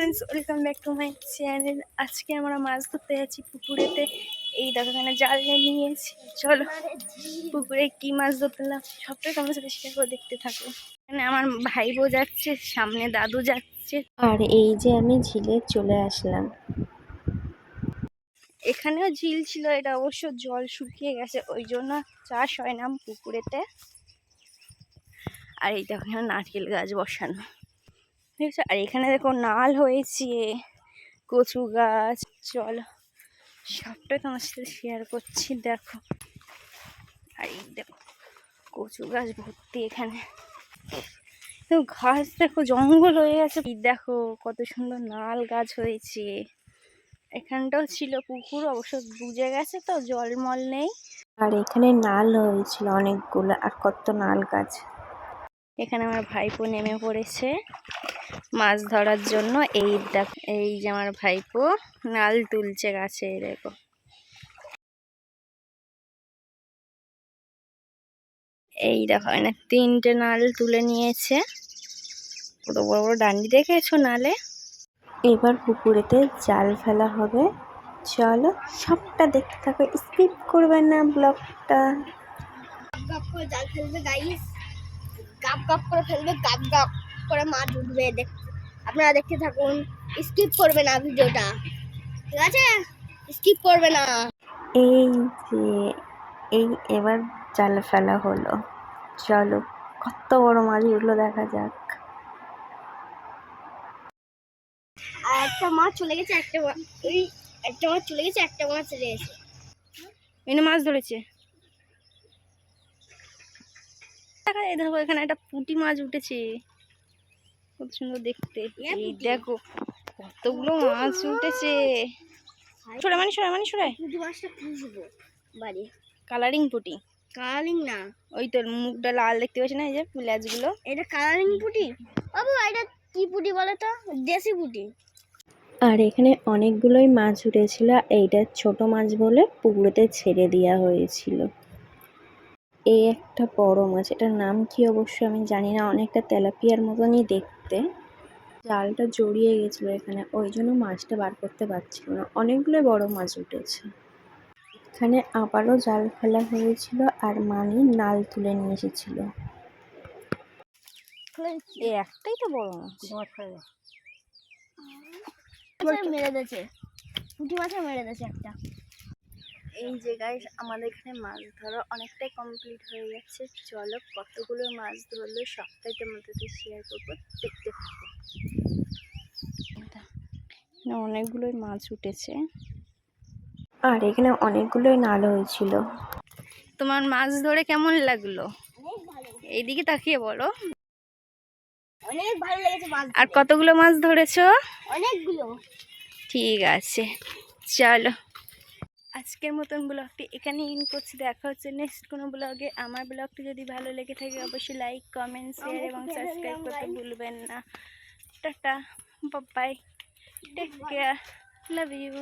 Friends welcome back to my channel আজকে আমরা মাছ ধরতে যাচ্ছি পুকুরেতে। এই দেখো এখানে জাল নিয়ে নিয়েছি। চলো পুকুরে কি মাছ ধরতে না সবটাই তোমার সাথে শেয়ার করে দেখতে থাকো। এখানে আমার ভাই বউ যাচ্ছে সামনে দাদু যাচ্ছে। আর এই যে আমি ঝিলে চলে আসলাম। এখানেও ঝিল ছিল এটা অবশ্য জল শুকিয়ে গেছে ওই জন্য চাষ হয় না পুকুরেতে। আর এই দেখো নারকেল গাছ বসানো। ঠিক আছে আর এখানে দেখো নাল হয়েছে, কচু গাছ। চলো, সবটাই তোমার সাথে শেয়ার করছি, দেখো। আর এই দেখো, কচু গাছ ভর্তি এখানে। তো ঘাস দেখো, জঙ্গল হয়ে গেছে। দেখো, কত সুন্দর নাল গাছ হয়েছে। এখানটাও ছিল পুকুর, অবশ্য বুঝে গেছে তো, জলমল নেই। আর এখানে নাল হয়েছিল অনেকগুলো, আর কত নাল গাছ। এখানে আমার ভাইপো নেমে পড়েছে। মাছ ধরার জন্য এই এই যে আমার ভাইপো নাল তুলছে গাছে দেখো। এই দেখো এখানে তিনটে নাল তুলে নিয়েছে। কত বড় বড় ডান্ডি দেখেছ নালে? এবার পুকুরেতে জাল ফেলা হবে। চলো সবটা দেখতে থাকো, স্কিপ করবে না ব্লগটা। জাল ফেলবে গাইস গাপ গাপ করে ফেলবে গাপ গাপ করে মাছ উঠবে দেখ আপনারা দেখতে থাকুন। স্কিপ করবে না ভিডিওটা। ঠিক আছে? স্কিপ করবে না। এই যে এই এবার জাল ফেলা হলো। চলো কত বড় মাছ উঠল দেখা যাক। আর একটা মাছ চলে গেছে একটা মাছ ওই একটা মাছ চলে গেছে একটা মাছ রয়েছে। এনে মাছ ধরেছে। দেখা যায় দেখো এখানে একটা পুঁটি মাছ উঠেছে। কত সুন্দর দেখতে। এই দেখো কতগুলো মাছ উঠেছে। সরে মানে সরে মানে সরে পুঁটি মাছটা পুষবো বাড়ি। কালারিং পুঁটি। কালারিং না। ওই তোর মুখটা লাল দেখতে পাচ্ছি না এই যে লেজগুলো এটা কালারিং পুঁটি? বাবু এটা কি পুঁটি বলো তো? দেশি পুঁটি। আর এখানে অনেকগুলোই মাছ উঠেছিল এইটা ছোট মাছ বলে পুকুরেতে ছেড়ে দেওয়া হয়েছিল। এই একটা বড় মাছ। এটার নাম কি অবশ্য আমি জানি না অনেকটা তেলাপিয়ার মতনই দেখতে। জালটা জড়িয়ে গেছিল এখানে ওই জন্য মাছটা বার করতে পারছিল না। অনেকগুলো বড় মাছ উঠেছে। এখানে আবারও জাল ফেলা হয়েছিল আর মানি নাল তুলে নিয়ে এসেছিল। একটাই তো বড় মাছ মাছের মেরে দিয়েছে। পুঁটি মাছের মেরে দিয়েছে একটা। এই জায়গায় আমাদের এখানে মাছ ধরা অনেকটাই কমপ্লিট হয়ে গেছে। চলো কতগুলো মাছ ধরলো সবটাই তোমাদের শেয়ার করব। দেখতে থাকো। অনেকগুলোই মাছ উঠেছে। আর এখানে অনেকগুলোই নাল হয়েছিল। তোমার মাছ ধরে কেমন লাগল? অনেক ভালো এইদিকে তাকিয়ে বলো। অনেক ভালো লেগেছে মাছ আর কতগুলো মাছ ধরেছো? অনেকগুলো। ঠিক আছে চলো। আজকের মতন ব্লগটি এখানে ইন করছি। দেখা হচ্ছে নেক্সট কোনো ব্লগে। আমার ব্লগটি যদি ভালো লেগে থাকে অবশ্যই লাইক কমেন্ট শেয়ার এবং সাবস্ক্রাইব করতে ভুলবেন না। Tata bye take care love you